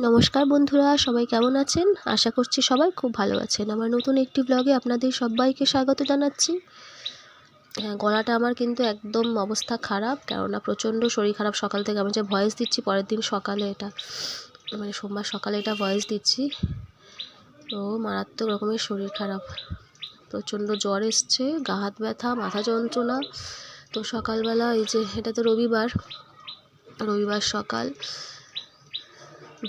নমস্কার বন্ধুরা, সবাই কেমন আছেন? আশা করছি সবাই খুব ভালো আছেন। আমার নতুন একটি ব্লগে আপনাদের সবাইকে স্বাগত জানাচ্ছি। হ্যাঁ গলাটা আমার কিন্তু একদম অবস্থা খারাপ, কেননা প্রচণ্ড শরীর খারাপ। সকাল থেকে আমি যে ভয়েস দিচ্ছি, পরের দিন সকালে এটা মানে সোমবার সকালে এটা ভয়েস দিচ্ছি। তো মারাত্মক রকমের শরীর খারাপ। প্রচণ্ড জ্বর এসছে, গা হাত ব্যথা, মাথা যন্ত্রণা। তো সকালবেলা এই যে, এটা তো রবিবার রবিবার সকাল।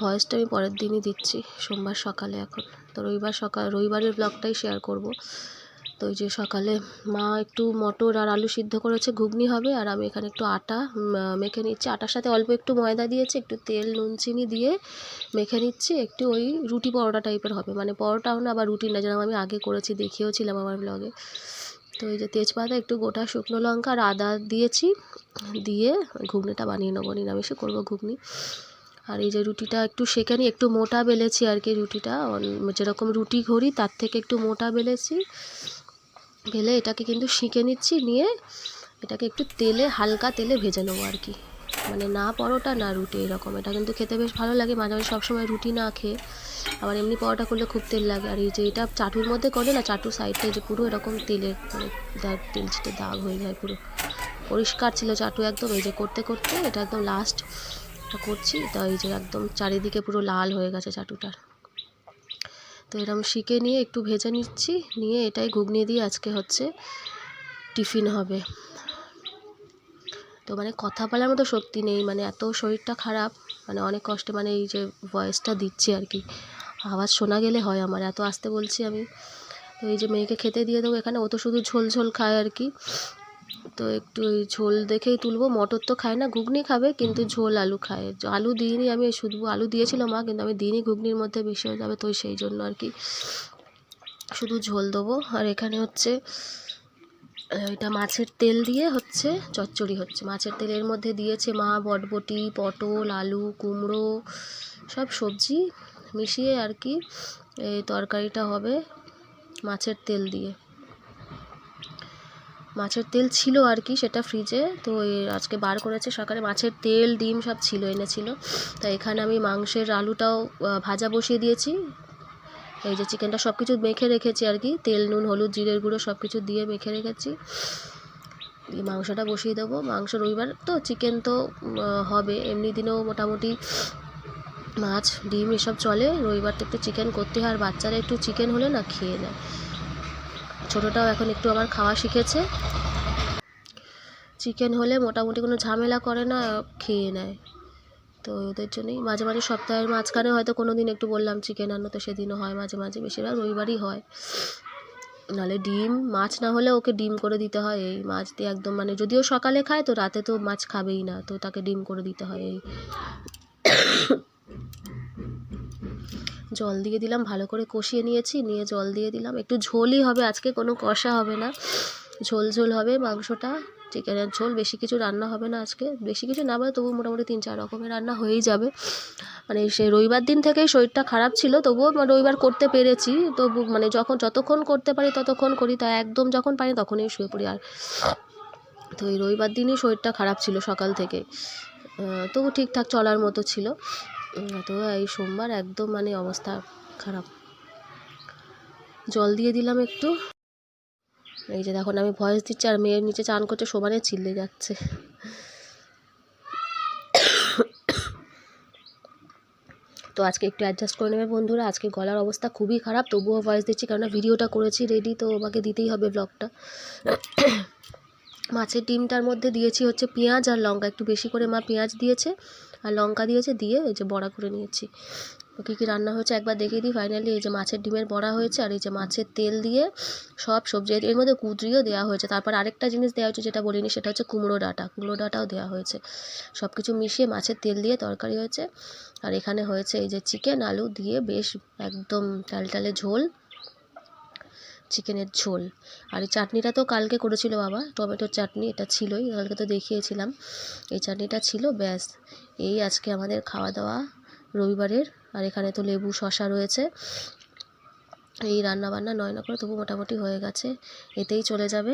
ভয়েসটা আমি পরের দিনই দিচ্ছি, সোমবার সকালে এখন। তো রবিবার সকাল, রবিবারের ব্লগটাই শেয়ার করব। তো ওই যে সকালে মা একটু মটর আর আলু সিদ্ধ করেছে, ঘুগনি হবে, আর আমি এখানে একটু আটা মেখে নিচ্ছি। আটার সাথে অল্প একটু ময়দা দিয়েছি, একটু তেল, নুন, চিনি দিয়ে মেখে নিচ্ছি। একটু ওই রুটি পরোটা টাইপের হবে। মানে পরোটাও না, আবার রুটি না, যেরকম আমি আগে করেছি, দেখিয়েওছিলাম আমার ব্লগে তো এই যে তেজপাতা, একটু গোটা শুকনো লঙ্কা আর আদা দিয়েছি। দিয়ে ঘুগনিটা বানিয়ে নেব, নিরামিষে করব ঘুগনি। আর এই যে রুটিটা একটু সেঁকে নিই, একটু মোটা বেলেছি আর কি রুটিটা। যেরকম রুটি ঘড়ি, তার থেকে একটু মোটা বেলেছি। বেলে এটাকে কিন্তু সেঁকে নিচ্ছি, নিয়ে এটাকে একটু তেলে, হালকা তেলে ভেজে নেব আর কি। মানে না পরোটা, না রুটি, এরকম। এটা কিন্তু খেতে বেশ ভালো লাগে, মাঝে মাঝে সবসময় রুটি না খেয়ে। আবার এমনি পরোটা করলে খুব তেল লাগে। আর এই যে এটা চাটুর মধ্যে করে না চাটু সাইডটা যে পুরো এরকম তেলের মানে তেল ছিটে দাগ হয়ে যায় পুরো। পরিষ্কার ছিল চাটু একদম, এই যে করতে করতে এটা একদম লাস্ট করছি তা এই যে একদম চারিদিকে পুরো লাল হয়ে গেছে চাটুটার। তো এরকম শিখে নিয়ে একটু ভেজে নিচ্ছি, নিয়ে এটাই ঘুগনি দিয়ে আজকে হচ্ছে টিফিন হবে। তো মানে কথা বলার মতো শক্তি নেই মানে এত শরীরটা খারাপ মানে অনেক কষ্টে মানে এই যে ভয়েসটা দিচ্ছি আর কি। আওয়াজ শোনা গেলে হয় আমার, এত আসতে বলছি আমি। তো এই যে মেয়েকে খেতে দিয়ে দেবো এখানে, ও তো শুধু ঝোল ঝোল খায় আর কি। তো একটু ওই ঝোল দেখেই তুলবো। মটর তো খায় না ঘুগনি খাবে কিন্তু ঝোল আলু খায়। আলু দিইনি আমি শুধু আলু দিয়েছিল মা কিন্তু আমি দিইনি ঘুগনির মধ্যে বেশি হয়ে যাবে তো সেই জন্য আর কি। শুধু ঝোল দেবো। আর এখানে হচ্ছে এটা মাছের তেল দিয়ে হচ্ছে চচ্চড়ি হচ্ছে। মাছের তেলের মধ্যে দিয়েছে মা বটবটি পটল আলু কুমড়ো সব সবজি মিশিয়ে আর কি এই তরকারিটা হবে মাছের তেল দিয়ে। মাছের তেল ছিল আর কি সেটা ফ্রিজে তো আজকে বার করেছে সকালে মাছের তেল, ডিম সব ছিল, এনেছিল। তা এখানে আমি মাংসের আলুটাও ভাজা বসিয়ে দিয়েছি। এই যে চিকেনটা সব কিছু মেখে রেখেছি আর কি। তেল, নুন, হলুদ, জিরের গুঁড়ো সব কিছু দিয়ে মেখে রেখেছি। মাংসটা বসিয়ে দেবো। মাংস রবিবার তো চিকেন তো হবে। এমনি দিনেও মোটামুটি মাছ, ডিম এসব চলে। রবিবার তো একটু চিকেন করতে হয়। আর বাচ্চারা একটু চিকেন হলে না খেয়ে নেয়। ছোটোটাও এখন একটু আমার খাওয়া শিখেছে। চিকেন হলে মোটামুটি কোনো ঝামেলা করে না, খেয়ে নেয়। তো ওদের জন্যই মাঝে মাঝে সপ্তাহের মাঝখানে হয়তো কোনো দিন একটু বললাম চিকেন আনো তো সেদিনও হয় মাঝে মাঝে, বেশিরভাগ রবিবারই হয়। নাহলে ডিম, মাছ না হলে ওকে ডিম করে দিতে হয়, এই মাছ দিয়ে একদম মানে যদিও সকালে খায় তো রাতে তো মাছ খাবেই না, তো তাকে ডিম করে দিতে হয়, এই। জল দিয়ে দিলাম, ভালো করে কষিয়ে নিয়েছি, নিয়ে জল দিয়ে দিলাম। একটু ঝোলই হবে, আজকে কোনো কষা হবে না। ঝোল ঝোল হবে মাংসটা চিকেনের ঝোল। বেশি কিছু রান্না হবে না আজকে। বেশি কিছু না তবু মোটামুটি তিন চার রকমের রান্না হয়েই যাবে। মানে সে রবিবার দিন থেকেই শরীরটা খারাপ ছিল, তবুও রবিবার করতে পেরেছি। তবু মানে যখন যতক্ষণ করতে পারি ততক্ষণ করি, তা একদম যখন পারি তখনই শুয়ে পড়ি। আর তো এই রবিবার দিনই শরীরটা খারাপ ছিল সকাল থেকে। তবু ঠিকঠাক চলার মতো ছিল। তো এই সোমবার একদম মানে অবস্থা খারাপ। জল দিয়ে দিলাম একটু। এই যে দেখুন, আমি ভয়েস দিচ্ছি আর মেয়ের নিচে চান করছে, সমানে চিল্লে যাচ্ছে। তো আজকে একটু অ্যাডজাস্ট করে নেবে বন্ধুরা। আজকে গলার অবস্থা খুবই খারাপ, তবুও ভয়েস দিচ্ছি কেননা ভিডিওটা করেছি রেডি তো আমাকে দিতেই হবে ব্লগটা মাছের ডিমটার মধ্যে দিয়েছি হচ্ছে পেঁয়াজ আর লঙ্কা। একটু বেশি করে মা পেঁয়াজ দিয়েছে। আর লঙ্কা দিয়েছে, দিয়ে ওই যে বড়া করে নিয়েছি। কী কী রান্না হয়েছে একবার দেখিয়ে দিই। ফাইনালি এই যে মাছের ডিমের বড়া হয়েছে আর এই যে মাছের তেল দিয়ে সব সবজি এর মধ্যে কুদরিও দেওয়া হয়েছে। তারপর আরেকটা জিনিস দেওয়া হয়েছে যেটা বলিনি, সেটা হচ্ছে কুমড়ো ডাঁটা। কুমড়ো ডাঁটাও দেওয়া হয়েছে। সব কিছু মিশিয়ে মাছের তেল দিয়ে তরকারি হয়েছে। আর এখানে হয়েছে এই যে চিকেন, আলু দিয়ে বেশ একদম টালটালে ঝোল। চিকেনের ঝোল। আর এই চাটনিটা তো কালকে করেছিল বাবা, টমেটোর চাটনি, এটা ছিলই, কালকে তো দেখিয়েছিলাম। এই চাটনিটা ছিল, ব্যাস। এই আজকে আমাদের খাওয়া দাওয়া রবিবারের, আর এখানে তো লেবু শশা রয়েছে। এই রান্না বান্না নয় না করে তবু মোটামুটি হয়ে গেছে, এতেই চলে যাবে।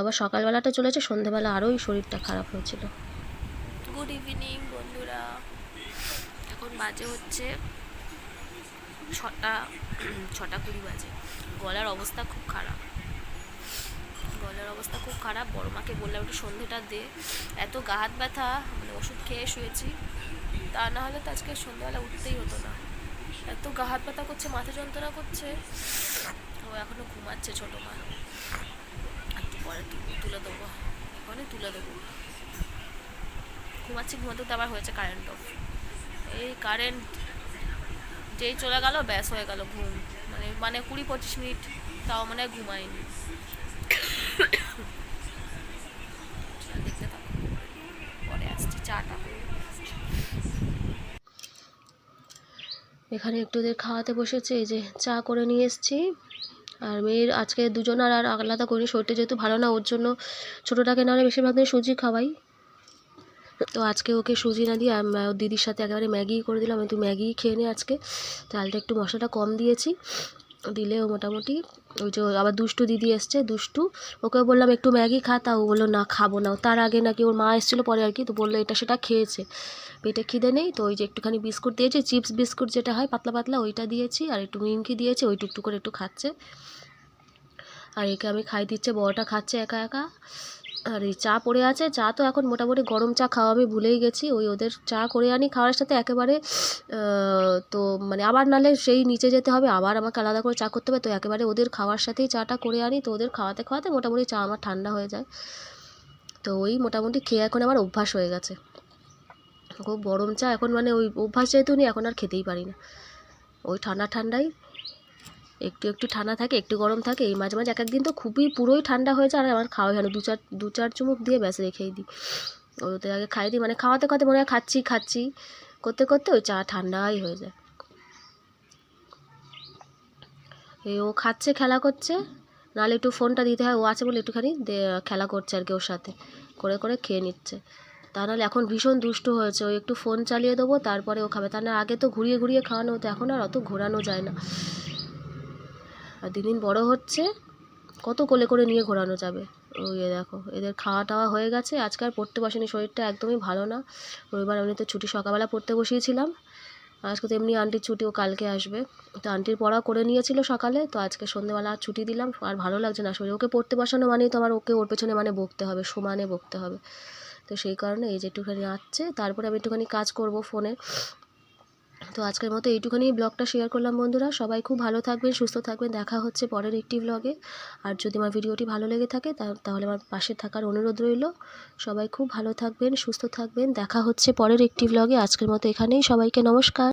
আবার সকালবেলাটা চলেছে, সন্ধেবেলা আরোই শরীরটা খারাপ হয়েছিল। গুড ইভিনিং বন্ধুরা। এখন বাজে হচ্ছে ছটা ছটা কুড়ি বাজে। গলার অবস্থা খুব খারাপ। গলার অবস্থা খুব খারাপ। বড় মাকে বললাম, একটু সন্ধেটা দে। এত গা হাত ব্যথা মানে ওষুধ খেয়ে শুয়েছি। তা না হলে তো আজকে সন্ধ্যাবেলা উঠতেই হতো না। এত গা হাত ব্যথা করছে, মাথা যন্ত্রণা করছে। ও এখনও ঘুমাচ্ছে ছোটো মা। একটু পরে তুলে দেবো। এখনই তুলে দেবো। ঘুমাচ্ছি, ঘুমাতে তো আবার হয়েছে কারেন্ট অফ এই কারেন্ট যেই চলে গেল, ব্যাস হয়ে গেল ঘুম। মানে মানে কুড়ি পঁচিশ মিনিট, তাও মানে ঘুমায়নি। এখানে একটু ওদের খাওয়াতে বসেছে, এই যে চা করে নিয়ে এসেছি। আর মেয়ের আজকে দুজন আর আর আলাদা করি শরীরটা যেহেতু ভালো না, ওর জন্য ছোটোটাকে না হলে বেশিরভাগ দিন সুজি খাওয়াই। তো আজকে ওকে সুজি না দিয়ে, আম- দিদির সাথে একেবারে ম্যাগি করে দিলাম। তুই ম্যাগি খেয়ে নে আজকে। চালটা একটু মশলাটা কম দিয়েছি। দিলে ও মোটামুটি, ওই যে আবার দুষ্টু দিদি এসছে, দুষ্টু। ওকে বললাম, একটু ম্যাগি খা। তা ও বলল, না, খাব না। তার আগে নাকি ওর মা এসেছিল পরে আর কি, তো বলল, এটা সেটা খেয়েছে। পেটে খিদে নেই, তো ওই যে একটুখানি বিস্কুট দিয়েছি, চিপস বিস্কুট যেটা হয়, পাতলা পাতলা, ওইটা দিয়েছি, আর একটু নিমকি দিয়েছি, ওই টুকটুক করে একটু খাচ্ছে। আর একে আমি খাই দিচ্ছে, বড়টা খাচ্ছে একা একা। আর এই চা পড়ে আছে, চা তো এখন মোটামুটি গরম চা খাওয়া আমি ভুলেই গেছি। ওই ওদের চা করে আনি, খাওয়ার সাথে একেবারে তো মানে আবার নালে সেই নিচে যেতে হবে, আবার আমাকে আলাদা করে চা করতে হবে, তো একেবারে ওদের খাওয়ার সাথেই চাটা করে আনি, তো ওদের খাওয়াতে খাওয়াতে মোটামুটি চা আমার ঠান্ডা হয়ে যায়। তো ওই মোটামুটি খেয়ে এখন আমার অভ্যাস হয়ে গেছে। খুব গরম চা, এখন মানে ওই অভ্যাস যেহেতু নেই, এখন আর খেতেই পারি না। ওই ঠান্ডা ঠান্ডাই একটু একটু ঠান্ডা থাকে, একটু গরম থাকে, এই মাঝে মাঝে এক একদিন তো খুবই পুরোই ঠান্ডা হয়ে যায়, আর আমার খাওয়াই হয় না। দু চার দু চার চুমুক দিয়ে ব্যাস রেখেই দিই। ওদের আগে খাই দিই মানে খাওয়াতে খাওয়াতে মনে হয় খাচ্ছি খাচ্ছি। করতে করতে ওই চা ঠান্ডাই হয়ে যায়। এই ও খাচ্ছে, খেলা করছে। নাহলে একটু ফোনটা দিতে হয়, ও আছে বলে একটুখানি খেলা করছে আর কি ওর সাথে। করে করে খেয়ে নিচ্ছে। তা নাহলে এখন ভীষণ দুষ্ট হয়েছে। ও একটু ফোন চালিয়ে দেবো, তারপরে ও খাবে। তা না, আগে তো ঘুরিয়ে ঘুরিয়ে খাওয়ানো হতো, এখন আর অত ঘোরানো যায় না। আর দিন দিন বড় হচ্ছে, কত কোলে করে নিয়ে ঘোরানো যাবে? ওই দেখো, এদের খাওয়া টাওয়া হয়ে গেছে, আজকে আর পড়তে বসেনি, শরীরটা একদমই ভালো না। রবিবার আমি তো ছুটি সকালবেলা পড়তে বসিয়েছিলাম। আজকে তো এমনি আন্টির ছুটি ও কালকে আসবে। তো আন্টির পড়া করে নিয়েছিল সকালে, তো আজকে সন্ধ্যেবেলা আর ছুটি দিলাম। আর ভালো লাগছে না শরীর ওকে পড়তে বসানো মানেই তো আমার ওকে ওর পেছনে মানে বকতে হবে, সমানে বকতে হবে। তো সেই কারণে এই যে একটুখানি আসছে, তারপরে আমি একটুখানি কাজ করব ফোনে। তো আজকের মতো এইটুখানি ব্লগটা শেয়ার করলাম বন্ধুরা। সবাই খুব ভালো থাকবেন, সুস্থ থাকবেন। দেখা হচ্ছে পরের একটি ব্লগে আর যদি আমার ভিডিওটি ভালো লেগে থাকে তাহলে আমার পাশে থাকার অনুরোধ রইল। সবাই খুব ভালো থাকবেন, সুস্থ থাকবেন। দেখা হচ্ছে পরের একটি ব্লগে আজকের মতো এখানেই। সবাইকে নমস্কার।